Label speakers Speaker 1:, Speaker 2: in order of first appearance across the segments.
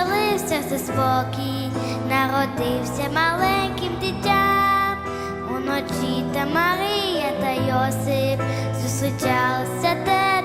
Speaker 1: оселився все спокій, народився маленьким дитям. Уночі та Марія та Йосип зустрічалися те.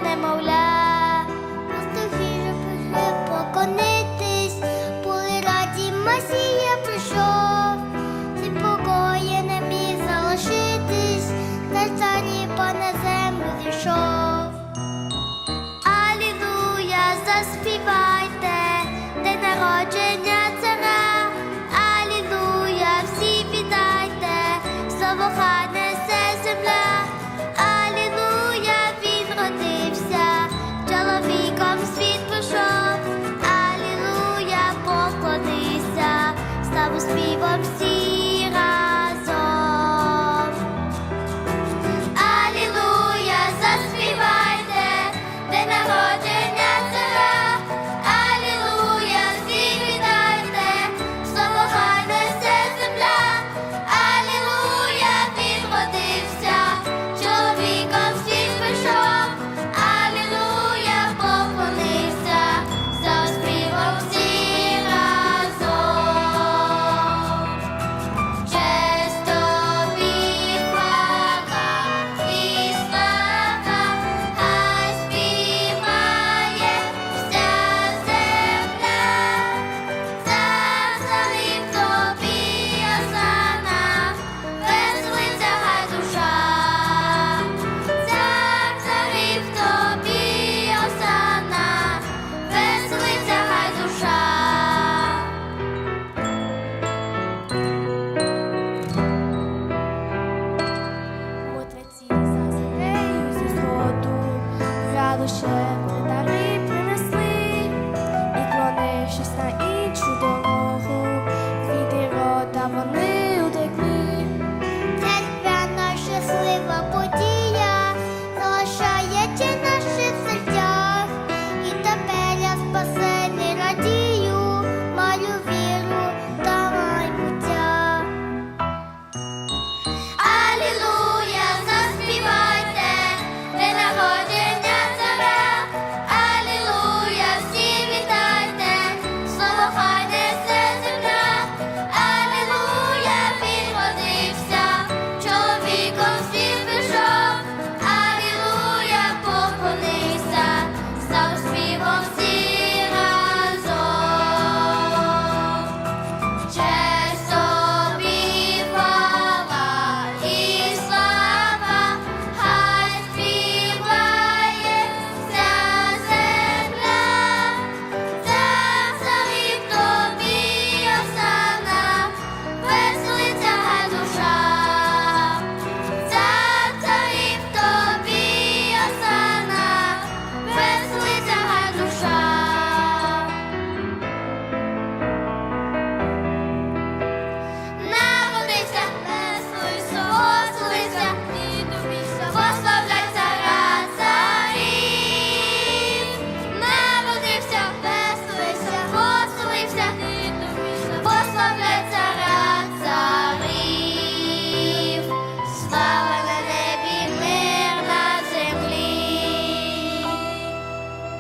Speaker 1: лише дари принесли, і клонившись на іншу.